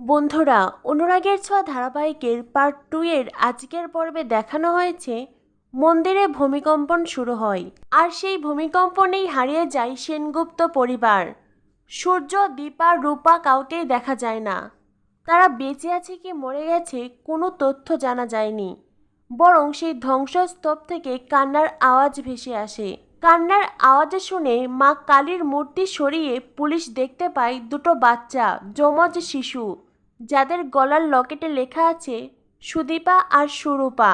বন্ধুরা, অনুরাগের ছোঁয়া ধারাবাহিকের পার্ট টু এর আজকের পর্বে দেখানো হয়েছে মন্দিরে ভূমিকম্পন শুরু হয়। আর সেই ভূমিকম্পনেই হারিয়ে যায় সেনগুপ্ত পরিবার। সূর্য, দীপা, রূপা কাউকেই দেখা যায় না। তারা বেঁচে আছে কি মরে গেছে কোনো তথ্য জানা যায়নি। বরং সেই ধ্বংসস্তূপ থেকে কান্নার আওয়াজ ভেসে আসে। কান্নার আওয়াজ শুনে মা কালীর মূর্তি সরিয়ে পুলিশ দেখতে পায় দুটো বাচ্চা, যমজ শিশু। যাদের গলার লকেটে লেখা আছে, সুদীপা আর সুরূপা।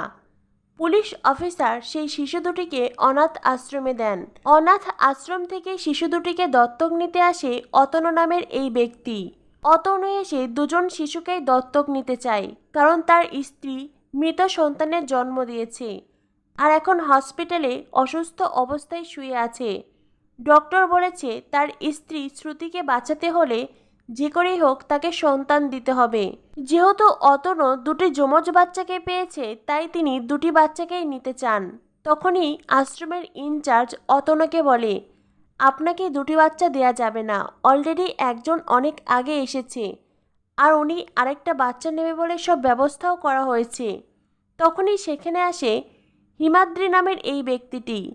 পুলিশ অফিসার সেই শিশু দুটিকে অনাথ আশ্রমে দেন। অনাথ আশ্রম থেকে শিশু দুটিকে দত্তক নিতে আসে অতনু নামের এই ব্যক্তি। অতনু এসে দুজন শিশুকেই দত্তক নিতে চায়, কারণ তার স্ত্রী মৃত সন্তানের জন্ম দিয়েছে আর এখন হসপিটালে অসুস্থ অবস্থায় শুয়ে আছে। ডক্টর বলেছে তার স্ত্রী শ্রুতিকে বাঁচাতে হলে যে করেই হোক তাকে সন্তান দিতে হবে। যেহেতু অতনু দুটি যমজ বাচ্চাকে পেয়েছে, তাই তিনি দুটি বাচ্চাকেই নিতে চান। তখনই আশ্রমের ইনচার্জ অতনুকে বলে, আপনাকে দুটি বাচ্চা দেয়া যাবে না, অলরেডি একজন অনেক আগে এসেছে। আর উনি আরেকটা বাচ্চা নেবে বলে সব ব্যবস্থাও করা হয়েছে। তখনই সেখানে আসে হিমাদ্রি নামের এই ব্যক্তিটি।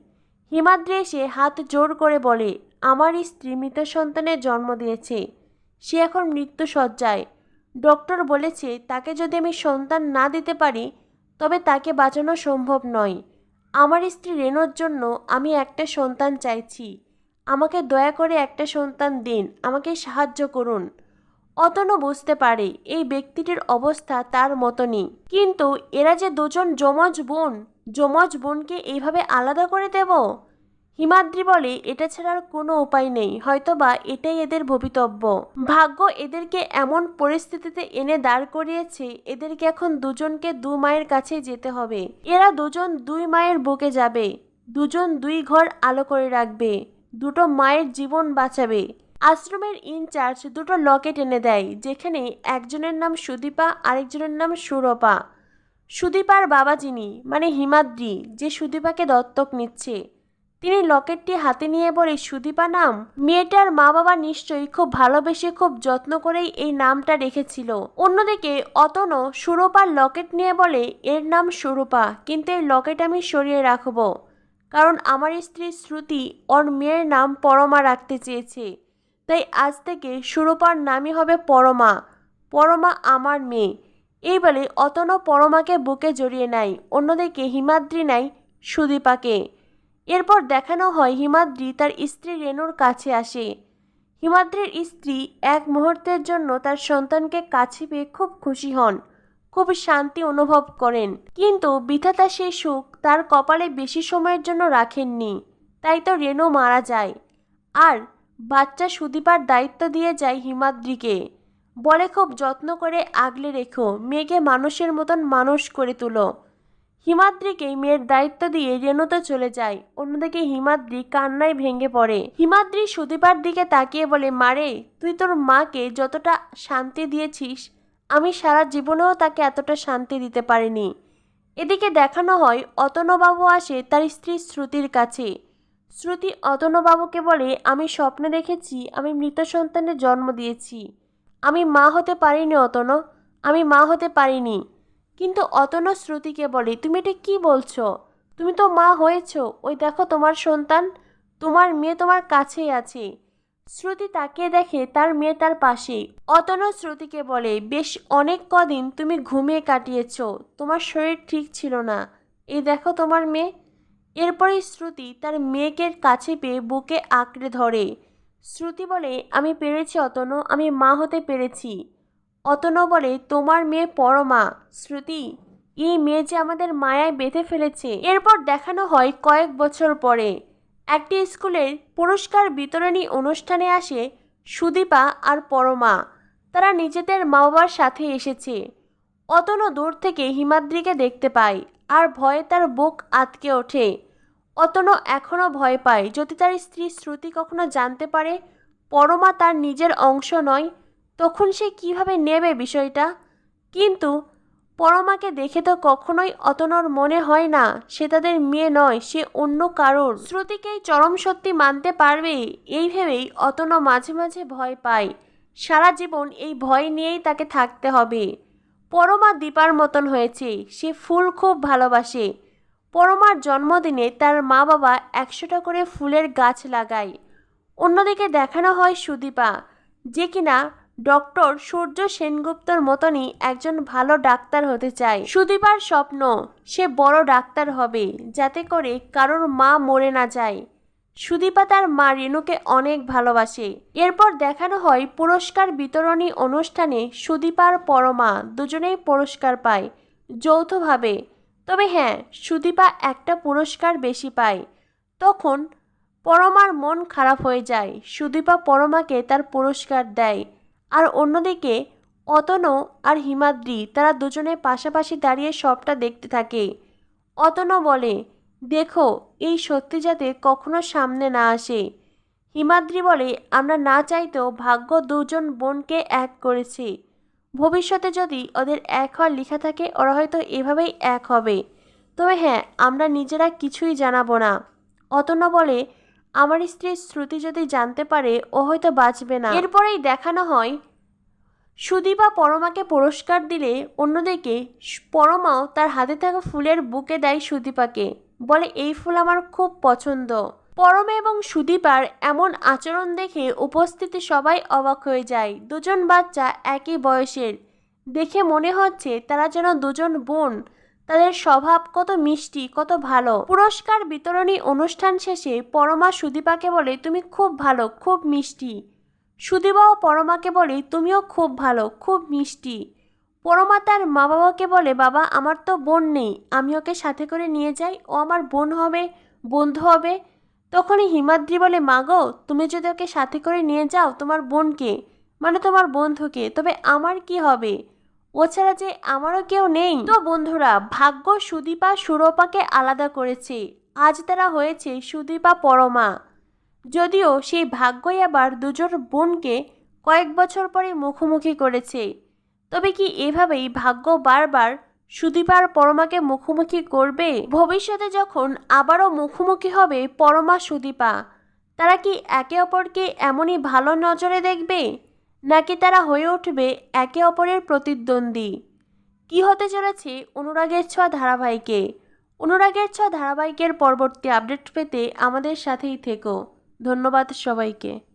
হিমাদ্রি এসে হাত জোর করে বলে, আমার স্ত্রী মৃত সন্তানের জন্ম দিয়েছে। সে এখন মৃত্যু সজ্জায় ডক্টর বলেছে, তাকে যদি আমি সন্তান না দিতে পারি, তবে তাকে বাঁচানো সম্ভব নয়। আমার স্ত্রী রেনোর জন্য আমি একটা সন্তান চাইছি। আমাকে দয়া করে একটা সন্তান দিন, আমাকে সাহায্য করুন। অতনু বুঝতে পারে, এই ব্যক্তিটির অবস্থা তার মতনই। কিন্তু এরা যে দুজন যমজ বোন, যমজ বোনকে এইভাবে আলাদা করে দেব? হিমাদ্রি বলে, এটা ছাড়ার কোনো উপায় নেই। হয়তোবা এটাই এদের ভবিতব্য। ভাগ্য এদেরকে এমন পরিস্থিতিতে এনে দাঁড় করিয়েছে, এদেরকে এখন দুজনকে দু মায়ের কাছে যেতে হবে। এরা দুজন দুই মায়ের বুকে যাবে। দুজন দুই ঘর আলো করে রাখবে। দুটো মায়ের জীবন বাঁচাবে। আশ্রমের ইনচার্জ দুটো লকেট এনে দেয়, যেখানে একজনের নাম সুদীপা, আরেকজনের নাম সুরপা। সুদীপার বাবা যিনি মানে হিমাদ্রি, যে সুদীপাকে দত্তক নিচ্ছে। তিনি লকেটটি হাতে নিয়ে বলে, সুদীপা নাম? মেয়েটার মা বাবা নিশ্চয়ই খুব ভালোবেসে খুব যত্ন করেই এই নামটা রেখেছিল। অন্যদিকে অতন সুরূপার লকেট নিয়ে বলে, এর নাম সুরূপা, কিন্তু এই লকেট আমি সরিয়ে রাখব, কারণ আমার স্ত্রী শ্রুতি ওর মেয়ের নাম পরমা রাখতে চেয়েছে। তাই আজ থেকে সুরূপার নামই হবে পরমা পরমা আমার মেয়ে। এই বলে অতন পরমাকে বুকে জড়িয়ে নেয়, অন্যদিকে হিমাদ্রি নেয় সুদীপাকে। এরপর দেখানো হয় হিমাদ্রি তার স্ত্রী রেনুর কাছে আসে। হিমাদ্রির স্ত্রী এক মুহূর্তের জন্য তার সন্তানকে কাছে পেয়ে খুব খুশি হন, খুব শান্তি অনুভব করেন। কিন্তু বিধাতা সেই সুখ তার কপালে বেশি সময়ের জন্য রাখেননি, তাই তো রেনু মারা যায়। আর বাচ্চা সুদীপার দায়িত্ব দিয়ে যায় হিমাদ্রিকে। বলে খুব যত্ন করে আগলে রেখো, মেয়েকে মানুষের মতন মানুষ করে তুলো। হিমাদ্রিকে মেয়ের দায়িত্ব দিয়ে রেণুতে চলে যায়। অন্যদিকে হিমাদ্রি কান্নায় ভেঙে পড়ে। হিমাদ্রি সুদীপার দিকে তাকিয়ে বলে মারে তুই তোর মাকে যতটা শান্তি দিয়েছিস, আমি সারা জীবনেও তাকে এতটা শান্তি দিতে পারিনি। এদিকে দেখানো হয়, অতনবাবু আসে তার স্ত্রী শ্রুতির কাছে। শ্রুতি অতনবাবুকে বলে, আমি স্বপ্নে দেখেছি, আমি মৃত সন্তানের জন্ম দিয়েছি। আমি মা হতে পারিনি অতন, আমি মা হতে পারিনি। কিন্তু অতন শ্রুতিকে বলে, তুমি এটা কি বলছো? তুমি তো মা হয়েছো। ওই দেখো তোমার সন্তান, তোমার মেয়ে তোমার কাছেই আছে। শ্রুতি তাকিয়ে দেখে তার মেয়ে তার পাশেই। অতন শ্রুতিকে বলে, বেশ অনেক কদিন তুমি ঘুমিয়ে কাটিয়েছ। তোমার শরীর ঠিক ছিল না। এই দেখো তোমার মেয়ে। এরপরেই শ্রুতি তার মেয়েকে কাছে পেয়ে বুকে আঁকড়ে ধরে। শ্রুতি বলে, আমি পেরেছি অতনু, আমি মা হতে পেরেছি। অতনু বলে তোমার মেয়ে পরমা। শ্রুতি, এই মেয়ে যে আমাদের মায়ায় বেঁধে ফেলেছে, এরপর দেখানো হয় কয়েক বছর পরে। একটি স্কুলের পুরস্কার বিতরণী অনুষ্ঠানে আসে সুদীপা আর পরমা। তারা নিজেদের মা বাবার সাথে এসেছে। অতনু দূর থেকে হিমাদ্রিকে দেখতে পায় আর ভয়ে তার বুক আতকে ওঠে। অতনু এখনও ভয় পায়। যদি তার স্ত্রী শ্রুতি কখনো জানতে পারে, পরমা তার নিজের অংশ নয় তখন সে কীভাবে নেবে বিষয়টা? কিন্তু পরমাকে দেখে তো কখনোই অতনর মনে হয় না, সে তাদের মেয়ে নয়, সে অন্য কারোর। শ্রুতিকেই চরম সত্যি মানতে পারবে, এই ভেবেই অতন মাঝে মাঝে ভয় পায়। সারা জীবন এই ভয় নিয়েই তাকে থাকতে হবে। পরমা দীপার মতন হয়েছে, সে ফুল খুব ভালোবাসে। পরমার জন্মদিনে তার মা বাবা একশোটা করে ফুলের গাছ লাগায়। অন্যদিকে দেখানো হয় সুদীপা, যে কিনা ডক্টর সূর্য সেনগুপ্তর মতনই একজন ভালো ডাক্তার হতে চায়। সুদীপার স্বপ্ন, সে বড় ডাক্তার হবে, যাতে করে কারোর মা মরে না যায়। সুদীপা তার মা রেণুকে অনেক ভালোবাসে। এরপর দেখানো হয় পুরস্কার বিতরণী অনুষ্ঠানে সুদীপার পরমা দুজনেই পুরস্কার পায়, যৌথভাবে। তবে হ্যাঁ সুদীপা একটা পুরস্কার বেশি পায়। তখন পরমার মন খারাপ হয়ে যায়। সুদীপা পরমাকে তার পুরস্কার দেয়। আর অন্যদিকে অতনু আর হিমাদ্রি তারা দুজনে পাশাপাশি দাঁড়িয়ে সবটা দেখতে থাকে। অতনু বলে, দেখো, এই সত্যি যাতে কখনো সামনে না আসে। হিমাদ্রি বলে, আমরা না চাইতেও ভাগ্য দুজন বোনকে এক করেছে। ভবিষ্যতে যদি ওদের এক হওয়ার লেখা থাকে, ওরা হয়তো এভাবেই এক হবে। তবে হ্যাঁ আমরা নিজেরা কিছুই জানাব না। অতন্য বলে আমার স্ত্রীর শ্রুতি যদি জানতে পারে, ও হয়তো বাঁচবে না। এরপরেই দেখানো হয়, সুদীপা পরমাকে পুরস্কার দিলে অন্যদিকে পরমাও তার হাতে থাকা ফুলের বুকে দেয় সুদীপাকে। বলে, এই ফুল আমার খুব পছন্দ। পরমে এবং সুদীপার এমন আচরণ দেখে উপস্থিতি সবাই অবাক হয়ে যায়। দুজন বাচ্চা একই বয়সের। দেখে মনে হচ্ছে তারা যেন দুজন বোন। তাদের স্বভাব কত মিষ্টি, কত ভালো। পুরস্কার বিতরণী অনুষ্ঠান শেষে পরমা সুদীপাকে বলে, তুমি খুব ভালো, খুব মিষ্টি। সুদীপাও পরমাকে বলে, তুমিও খুব ভালো, খুব মিষ্টি। পরমা তার মা বাবাকে বলে, বাবা, আমার তো বোন নেই, আমি ওকে সাথে করে নিয়ে যাই, ও আমার বোন হবে, বন্ধু হবে। তখনই হিমাদ্রি বলে, মা গো, তুমি যদি ওকে সাথে করে নিয়ে যাও, তোমার বোনকে মানে তোমার বন্ধুকে, তবে আমার কি হবে? ও ছাড়া যে আমারও কেউ নেই। তো বন্ধুরা, ভাগ্য সুদীপা সুরপাকে আলাদা করেছে। আজ তারা হয়েছে সুদীপা, পরমা। যদিও সেই ভাগ্যই আবার দুজন বোনকে কয়েক বছর পরে মুখোমুখি করেছে। তবে কি এভাবেই ভাগ্য বারবার সুদীপার পরমাকে মুখোমুখি করবে? ভবিষ্যতে যখন আবারও মুখোমুখি হবে পরমা সুদীপা, তারা কি একে অপরকে এমনই ভালো নজরে দেখবে? নাকি তারা হয়ে উঠবে একে অপরের প্রতিদ্বন্দ্বী? কি হতে চলেছে অনুরাগের ছোঁয়া ধারাবাহিকে? অনুরাগের ছোঁয়া ধারাবাহিকের পরবর্তী আপডেট পেতে আমাদের সাথেই থেকো। ধন্যবাদ সবাইকে।